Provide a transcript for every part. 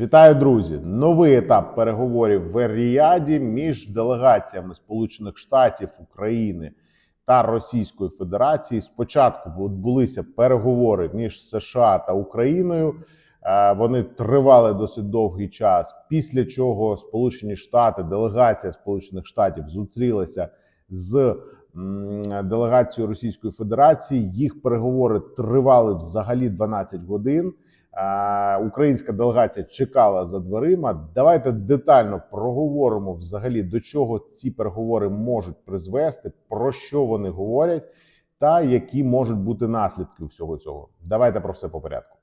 Вітаю, друзі! Новий етап переговорів в Ріаді між делегаціями Сполучених Штатів України та Російської Федерації. Спочатку відбулися переговори між США та Україною. Е, Вони тривали досить довгий час. Після чого Сполучені Штати, делегація Сполучених Штатів зустрілася з делегацією Російської Федерації. Їх переговори тривали взагалі 12 годин. Українська делегація чекала за дверима. Давайте детально проговоримо взагалі до чого ці переговори можуть призвести, про що вони говорять, та які можуть бути наслідки всього цього. Давайте про все по порядку.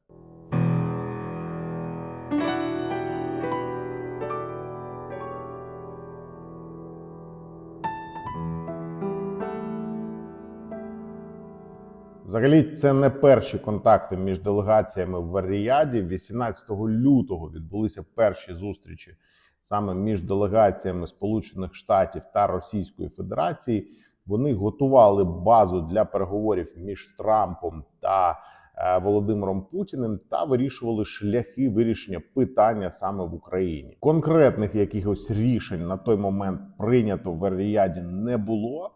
Взагалі, це не перші контакти між делегаціями в Ріаді. 18 лютого відбулися перші зустрічі саме між делегаціями Сполучених Штатів та Російської Федерації. Вони готували базу для переговорів між Трампом та е, Володимиром Путіним та вирішували шляхи вирішення питання саме в Україні. Конкретних якихось рішень на той момент прийнято в Ріаді не було.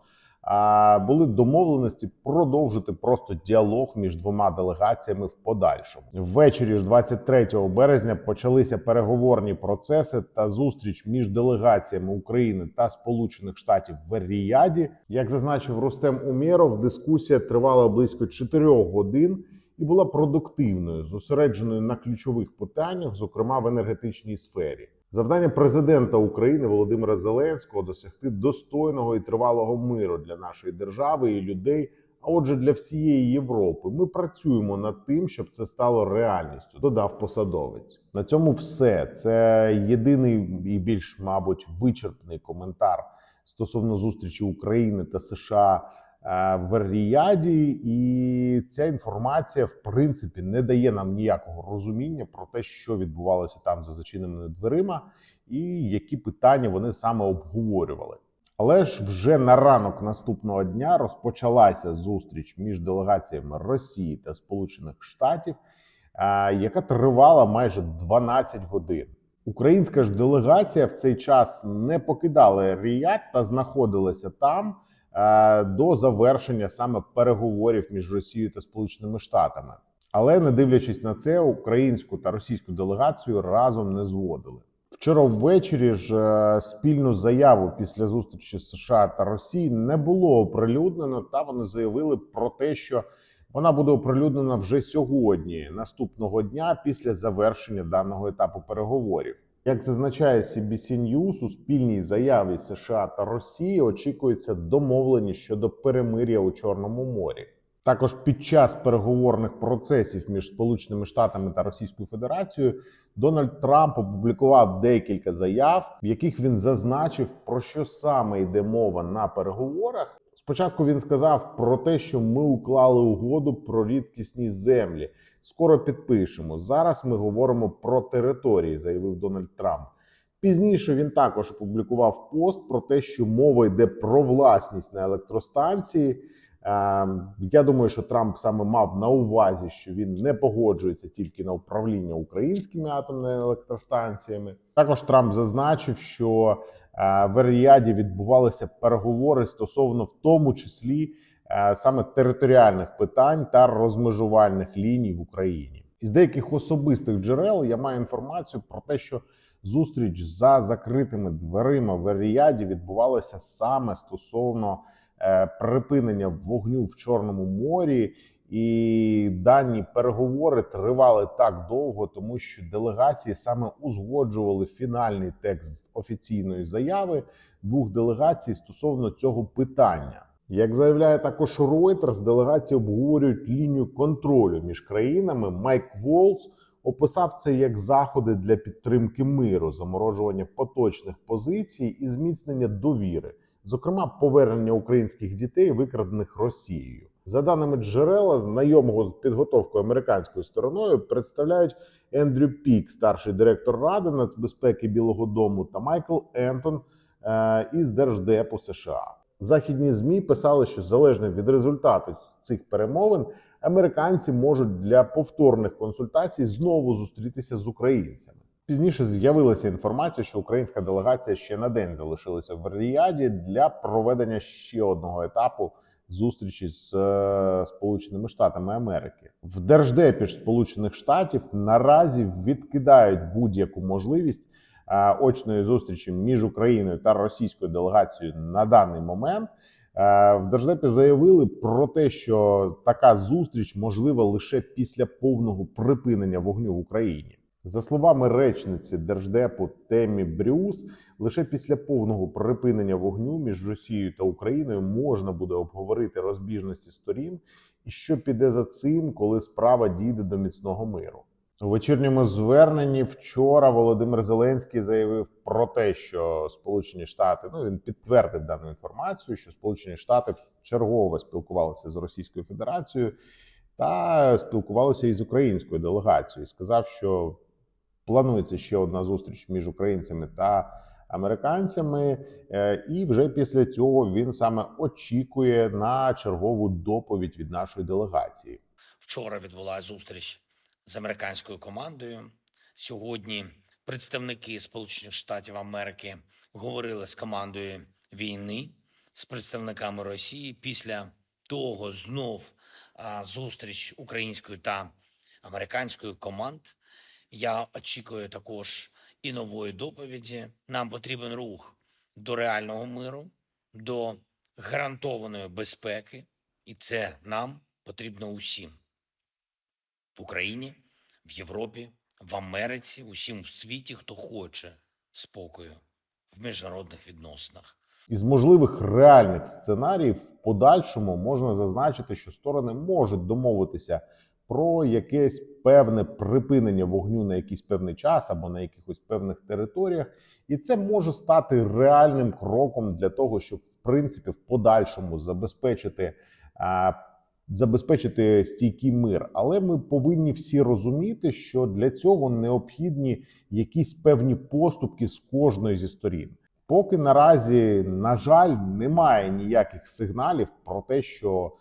Були домовленості продовжити просто діалог між двома делегаціями в подальшому. Ввечері ж 23 березня почалися переговорні процеси та зустріч між делегаціями України та Сполучених Штатів в Ріаді. Як зазначив Рустем Умєров, дискусія тривала близько 4 годин і була продуктивною, зосередженою на ключових питаннях, зокрема в енергетичній сфері. Завдання президента України Володимира Зеленського досягти достойного і тривалого миру для нашої держави і людей. А отже, для всієї Європи ми працюємо над тим, щоб це стало реальністю. Додав посадовець. На цьому все. Це єдиний і більш, мабуть, вичерпний коментар стосовно зустрічі України та США в Ріаді, і ця інформація в принципі не дає нам ніякого розуміння про те, що відбувалося там за зачиненими дверима, і які питання вони саме обговорювали. Але ж вже на ранок наступного дня розпочалася зустріч між делегаціями Росії та Сполучених Штатів, е, яка тривала майже 12 годин. Українська ж делегація в цей час не покидала Ріяд та знаходилася там е, до завершення саме переговорів між Росією та Сполученими Штатами. Але не дивлячись на це, українську та російську делегацію разом не зводили. Вчора ввечері ж е, спільну заяву після зустрічі США та Росії не було оприлюднено, та вони заявили про те, що вона буде оприлюднена вже сьогодні, наступного дня, після завершення даного етапу переговорів. Як зазначає CBC News, у спільній заяві США та Росії очікується домовленість щодо перемир'я у Чорному морі. Також під час переговорних процесів між Сполученими Штатами та Російською Федерацією Дональд Трамп опублікував декілька заяв, в яких він зазначив, про що саме йде мова на переговорах. Спочатку він сказав про те, що ми уклали угоду про рідкісні землі. Скоро підпишемо. Зараз ми говоримо про території, заявив Дональд Трамп. Пізніше він також опублікував пост про те, що мова йде про власність на електростанції. Ем, Я думаю, що Трамп саме мав на увазі, що він не погоджується тільки на управління українськими атомними електростанціями. Також Трамп зазначив, що е, в Ріаді відбувалися переговори стосовно в тому числі е, саме територіальних питань та розмежувальних ліній в Україні. Із деяких особистих джерел я маю інформацію про те, що зустріч за закритими дверима в Ріаді відбувалася саме стосовно е, припинення вогню в Чорному морі. І дані переговори тривали так довго, тому що делегації саме узгоджували фінальний текст офіційної заяви двох делегацій стосовно цього питання. Як заявляє також Reuters, делегації обговорюють лінію контролю між країнами. Майк Волц описав це як заходи для підтримки миру, заморожування поточних позицій і зміцнення довіри, зокрема повернення українських дітей, викрадених Росією. За даними джерела, знайомого з підготовкою американською стороною представляють Ендрю Пік, старший директор ради нацбезпеки Білого Дому, та Майкл Ентон е, із Держдепу США. Західні змі писали, що залежно від результату цих перемовин, американці можуть для повторних консультацій знову зустрітися з українцями. Пізніше з'явилася інформація, що українська делегація ще на день залишилася в Ріаді для проведення ще одного етапу зустрічі з е, Сполученими Штатами Америки. В держдепі Сполучених Штатів наразі відкидають будь-яку можливість е, очної зустрічі між Україною та російською делегацією на даний момент. Е, В держдепі заявили про те, що така зустріч можлива лише після повного припинення вогню в Україні. За словами речниці держдепу Темі Брюс, лише після повного припинення вогню між Росією та Україною можна буде обговорити розбіжності сторін, і що піде за цим, коли справа дійде до міцного миру. У вечірньому зверненні вчора Володимир Зеленський заявив про те, що Сполучені Штати ну він підтвердив дану інформацію, що Сполучені Штати вчергово спілкувалися з Російською Федерацією та спілкувалися із українською делегацією. Сказав, що планується ще одна зустріч між українцями та американцями, Е, і вже після цього він саме очікує на чергову доповідь від нашої делегації. Вчора відбулася зустріч з американською командою. Сьогодні представники Сполучених Штатів Америки говорили з командою війни, з представниками Росії. Після того знов зустріч української та американської команд. Я очікую також і нової доповіді. Нам потрібен рух до реального миру, до гарантованої безпеки, і це нам потрібно усім в Україні, в Європі, в Америці, усім в світі, хто хоче спокою в міжнародних відносинах. Із можливих реальних сценаріїв в подальшому можна зазначити, що сторони можуть домовитися про якесь певне припинення вогню на якийсь певний час або на якихось певних територіях, і це може стати реальним кроком для того, щоб в принципі в подальшому забезпечити. Забезпечити стійкий мир, але ми повинні всі розуміти, що для цього необхідні якісь певні поступки з кожної зі сторін. Поки наразі, на жаль, немає ніяких сигналів про те, що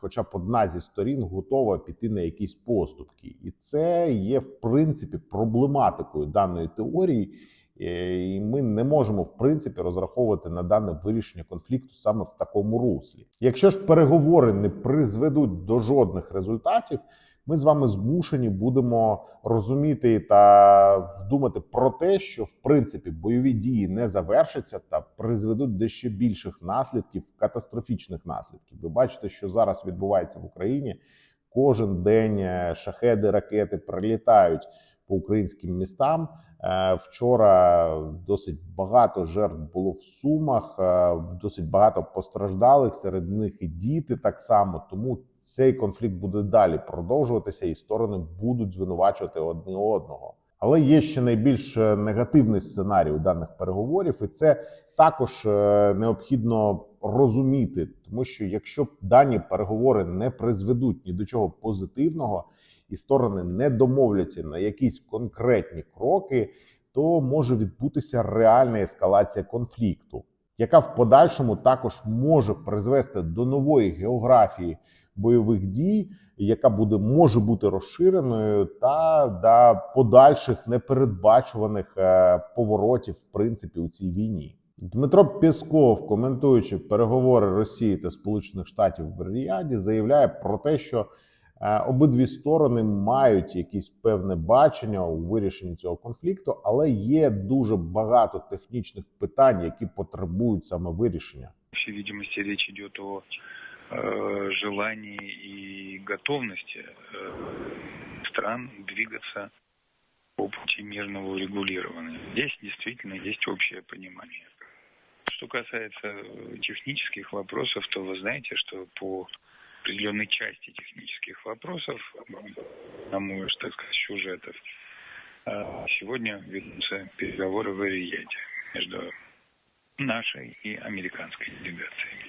хоча б одна зі сторін готова піти на якісь поступки, і це є в принципі проблематикою даної теорії. Е, І ми не можемо в принципі розраховувати на дане вирішення конфлікту саме в такому руслі. Якщо ж переговори не призведуть до жодних результатів, ми з вами змушені будемо розуміти та думати про те, що в принципі бойові дії не завершаться та призведуть до ще більших наслідків, катастрофічних наслідків. Ви бачите, що зараз відбувається в Україні. Кожен день е, шахеди, ракети прилітають по українським містам. Е, Вчора досить багато жертв було в Сумах, е, досить багато постраждалих. Серед них і діти так само. Тому цей конфлікт буде далі продовжуватися, і сторони будуть звинувачувати одне одного. Але є ще найбільш е, негативний сценарій у даних переговорів, і це також е, необхідно розуміти, тому що якщо дані переговори не призведуть ні до чого позитивного, і сторони не домовляться на якісь конкретні кроки, то може відбутися реальна ескалація конфлікту, яка в подальшому також може призвести до нової географії бойових дій, яка буде може бути розширеною, та до подальших непередбачуваних е, поворотів, в принципі, у цій війні. Дмитро Пєсков, коментуючи переговори Росії та Сполучених Штатів в Ріаді, заявляє про те, що обидві сторони мають якісь певне бачення у вирішенні цього конфлікту, але є дуже багато технічних питань, які потребують саме вирішення. По всей видимости, речь идет о э, желании и готовности э, стран двигаться по пути мирного урегулирования. Здесь действительно есть общее понимание. Что касается э, технических вопросов, то вы знаете, что по определенной части технических вопросов, на мой, так сказать, сюжетов, э, сегодня ведутся переговоры в Риаде между нашей и американской делегациями.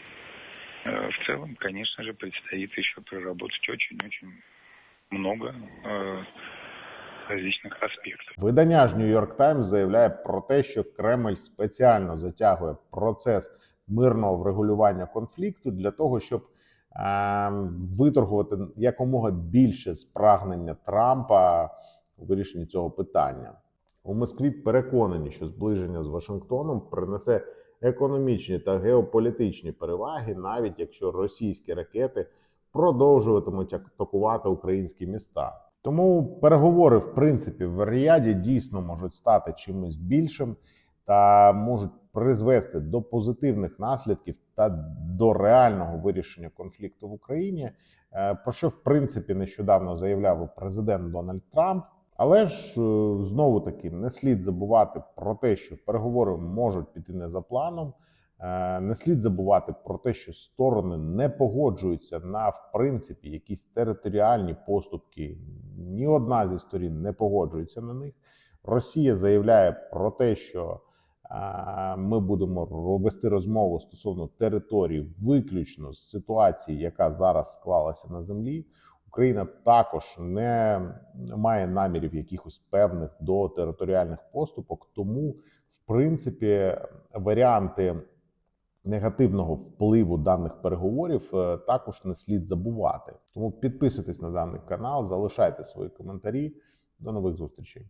Э, В целом, конечно же, предстоит еще проработать очень-очень много э, различных аспектов. Видання ж New York Times заявляє про те, що Кремль спеціально затягує процес мирного врегулювання конфлікту для того, щоб е, виторгувати якомога більше спрагнення Трампа у вирішенні цього питання. У Москві переконані, що зближення з Вашингтоном принесе економічні та геополітичні переваги, навіть якщо російські ракети продовжуватимуть атакувати українські міста. Тому переговори, в принципі, в Ріаді дійсно можуть стати чимось більшим та можуть призвести до позитивних наслідків та до реального вирішення конфлікту в Україні, е, про що в принципі нещодавно заявляв президент Дональд Трамп. Але ж е, знову таки не слід забувати про те, що переговори можуть піти не за планом. Е, Не слід забувати про те, що сторони не погоджуються на в принципі якісь територіальні поступки. Ні одна зі сторін не погоджується на них. Росія заявляє про те, що ми будемо вести розмову стосовно території виключно з ситуації, яка зараз склалася на землі. Україна також не має намірів якихось певних до територіальних поступок, тому, в принципі, варіанти негативного впливу даних переговорів е, також не слід забувати. Тому підписуйтесь на даний канал, залишайте свої коментарі. До нових зустрічей.